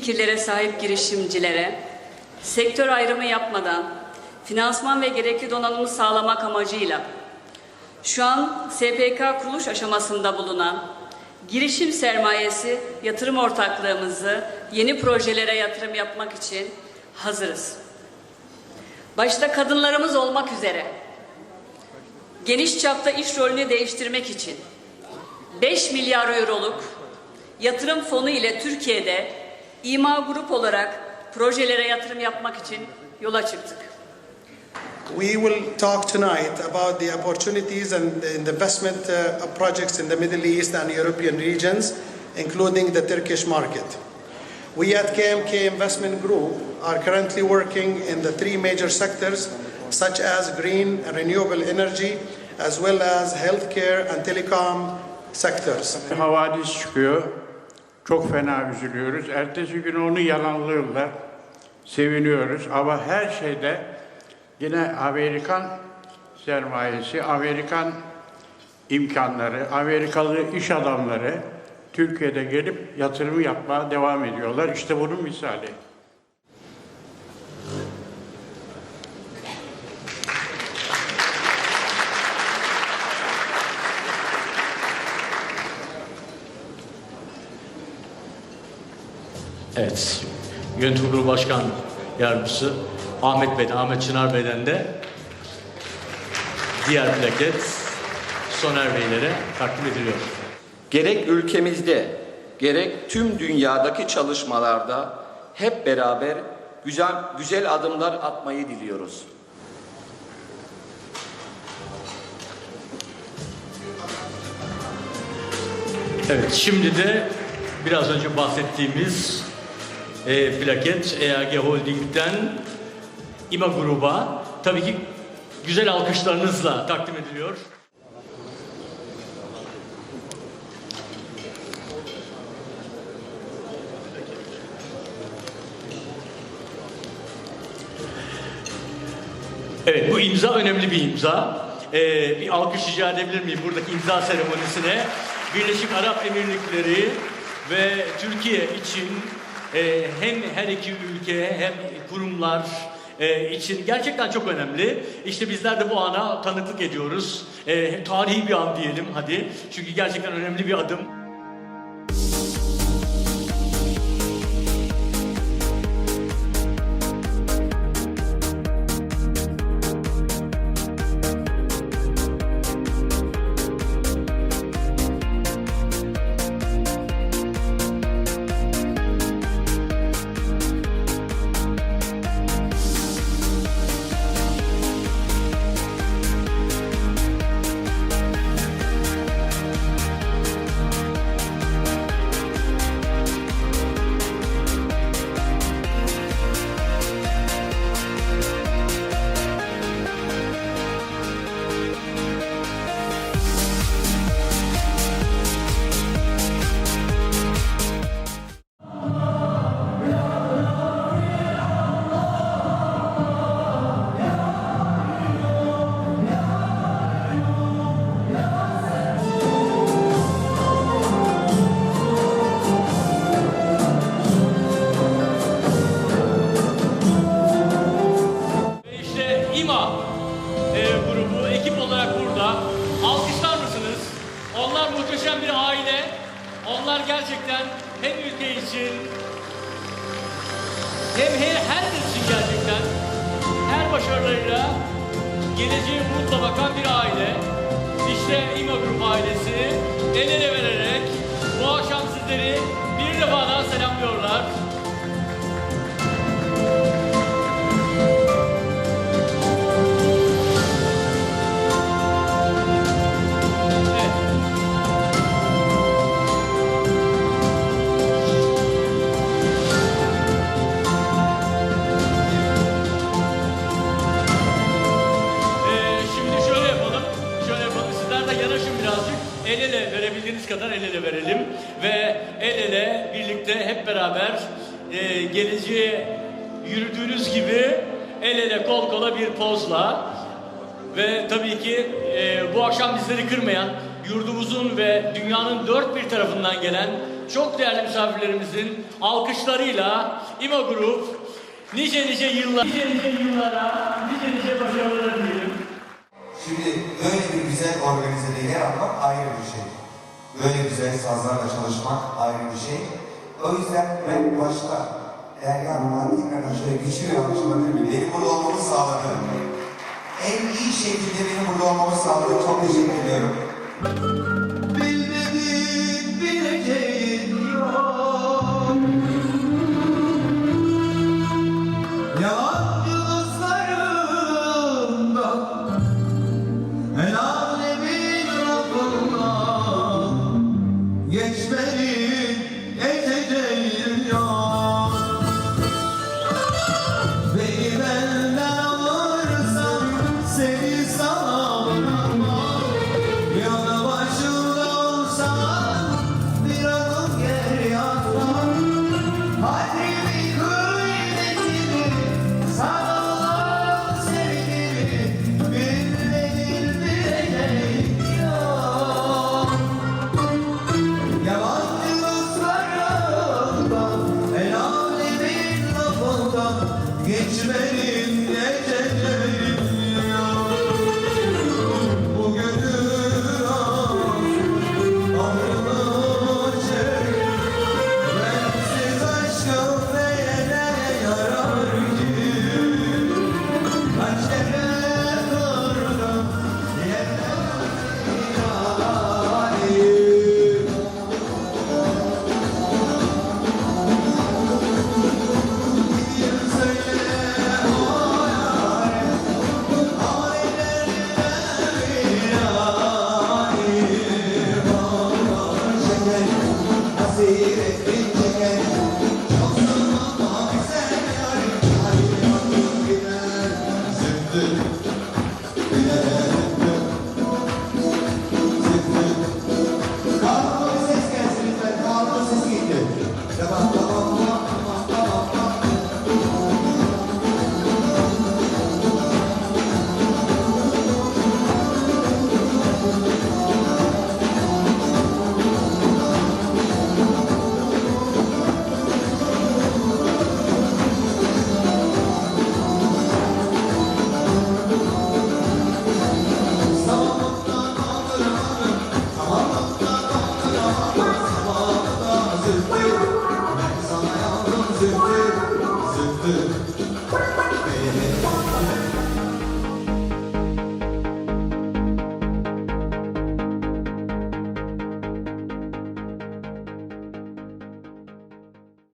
fikirlere sahip girişimcilere sektör ayrımı yapmadan finansman ve gerekli donanımı sağlamak amacıyla şu an SPK kuruluş aşamasında bulunan girişim sermayesi yatırım ortaklığımızı yeni projelere yatırım yapmak için hazırız. Başta kadınlarımız olmak üzere geniş çapta iş rolünü değiştirmek için 5 milyar euroluk yatırım fonu ile Türkiye'de İMA Grup olarak projelere yatırım yapmak için yola çıktık. We will talk tonight about the opportunities and the investment uh, projects in the Middle East and European regions, including the Turkish market. We at KMK Investment Group are currently working in the three major sectors, such as green and renewable energy, as well as healthcare and telecom sectors. Havadis çıkıyor. Çok fena üzülüyoruz. Ertesi gün onu yalanlıyorlar. Seviniyoruz ama her şeyde yine Amerikan sermayesi, Amerikan imkanları, Amerikalı iş adamları Türkiye'de gelip yatırım yapmaya devam ediyorlar. İşte bunun misali. Evet. Yönetim Kurulu Başkan Yardımcısı Ahmet Bey'den, Ahmet Çınar Bey'den de diğer plaket Soner Beylere takdim ediliyor. Gerek ülkemizde gerek tüm dünyadaki çalışmalarda hep beraber güzel güzel adımlar atmayı diliyoruz. Evet, şimdi de biraz önce bahsettiğimiz e, plaket EAG Holding'den İMA Gruba tabii ki güzel alkışlarınızla takdim ediliyor. Evet, bu imza önemli bir imza. Ee, bir alkış rica edebilir miyim buradaki imza seremonisine? Birleşik Arap Emirlikleri ve Türkiye için e, hem her iki ülke hem kurumlar e, için gerçekten çok önemli. İşte bizler de bu ana tanıklık ediyoruz. E, tarihi bir an diyelim hadi. Çünkü gerçekten önemli bir adım. Onlar gerçekten hem ülke için hem her, herkes için gerçekten her başarılarıyla geleceğe umutla bakan bir aile. İşte İMA Grup ailesi el ele birlikte hep beraber e, geleceğe yürüdüğünüz gibi el ele kol kola bir pozla ve tabii ki e, bu akşam bizleri kırmayan yurdumuzun ve dünyanın dört bir tarafından gelen çok değerli misafirlerimizin alkışlarıyla İMA Grup nice nice yıllar, nice nice yıllara, nice nice başarılar dilerim. Şimdi böyle bir güzel organizede yer almak ayrı bir şey. Böyle güzel sazlarla çalışmak ayrı bir şey. O yüzden ben başta Derya tekrardan şöyle güçlü bir alkış alabilir miyim? Benim burada olmamı sağladı. En iyi şekilde benim burada olmamı sağladı. Çok teşekkür ediyorum. Yalancı Bye.